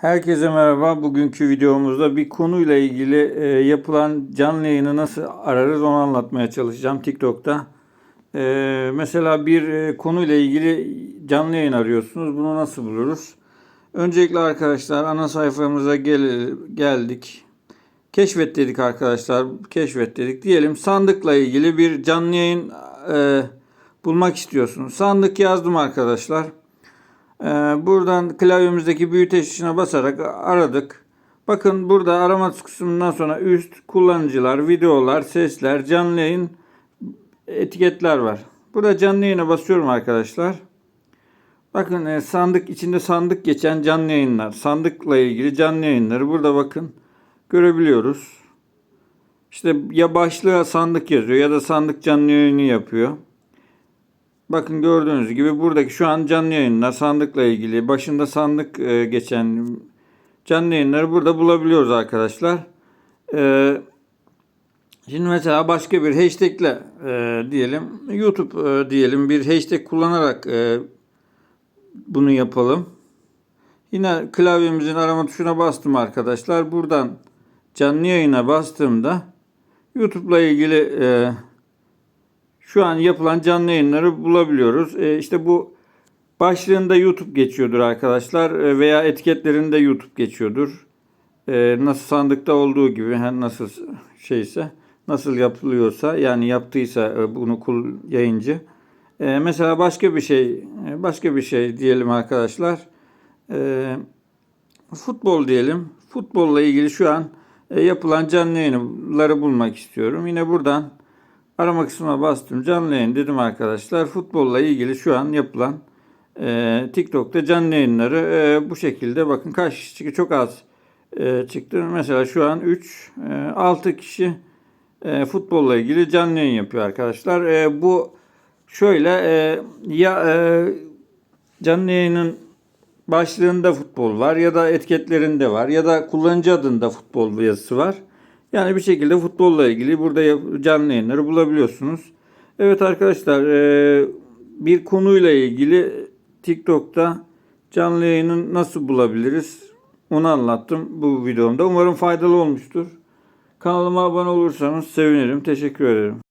Herkese merhaba. Bugünkü videomuzda bir konuyla ilgili e, yapılan canlı yayını nasıl ararız onu anlatmaya çalışacağım TikTok'ta. E, mesela bir e, konuyla ilgili canlı yayın arıyorsunuz. Bunu nasıl buluruz? Öncelikle arkadaşlar ana sayfamıza gel geldik. Keşfet dedik arkadaşlar. Keşfet dedik. Diyelim sandıkla ilgili bir canlı yayın e, bulmak istiyorsunuz. Sandık yazdım arkadaşlar. Ee, buradan klavyemizdeki büyüteç tuşuna basarak aradık. Bakın burada arama kısmından sonra üst kullanıcılar, videolar, sesler, canlı yayın etiketler var. Burada canlı yayına basıyorum arkadaşlar. Bakın e, sandık içinde sandık geçen canlı yayınlar. Sandıkla ilgili canlı yayınları burada bakın görebiliyoruz. İşte ya başlığa sandık yazıyor ya da sandık canlı yayını yapıyor. Bakın gördüğünüz gibi buradaki şu an canlı yayınlar sandıkla ilgili başında sandık e, geçen canlı yayınları burada bulabiliyoruz arkadaşlar. E, şimdi mesela başka bir hashtagle e, diyelim YouTube diyelim bir hashtag kullanarak bunu yapalım. Yine klavyemizin arama tuşuna bastım arkadaşlar. Buradan canlı yayına bastığımda YouTube'la ilgili şu an yapılan canlı yayınları bulabiliyoruz. E, işte bu başlığında YouTube geçiyordur arkadaşlar e, veya etiketlerinde YouTube geçiyordur. E, nasıl sandıkta olduğu gibi her nasıl şeyse nasıl yapılıyorsa yani yaptıysa e, bunu kul yayıncı. E, mesela başka bir şey e, başka bir şey diyelim arkadaşlar. E, futbol diyelim. Futbolla ilgili şu an e, yapılan canlı yayınları bulmak istiyorum. Yine buradan Arama kısmına bastım. Canlı yayın dedim arkadaşlar. Futbolla ilgili şu an yapılan e, TikTok'ta canlı yayınları e, bu şekilde. Bakın kaç kişi çıktı? Çok az e, çıktı. Mesela şu an 3, e, 6 kişi e, futbolla ilgili canlı yayın yapıyor arkadaşlar. E, bu şöyle e, ya e, canlı yayının başlığında futbol var ya da etiketlerinde var ya da kullanıcı adında futbol yazısı var. Yani bir şekilde futbolla ilgili burada canlı yayınları bulabiliyorsunuz. Evet arkadaşlar bir konuyla ilgili TikTok'ta canlı yayını nasıl bulabiliriz onu anlattım bu videomda. Umarım faydalı olmuştur. Kanalıma abone olursanız sevinirim. Teşekkür ederim.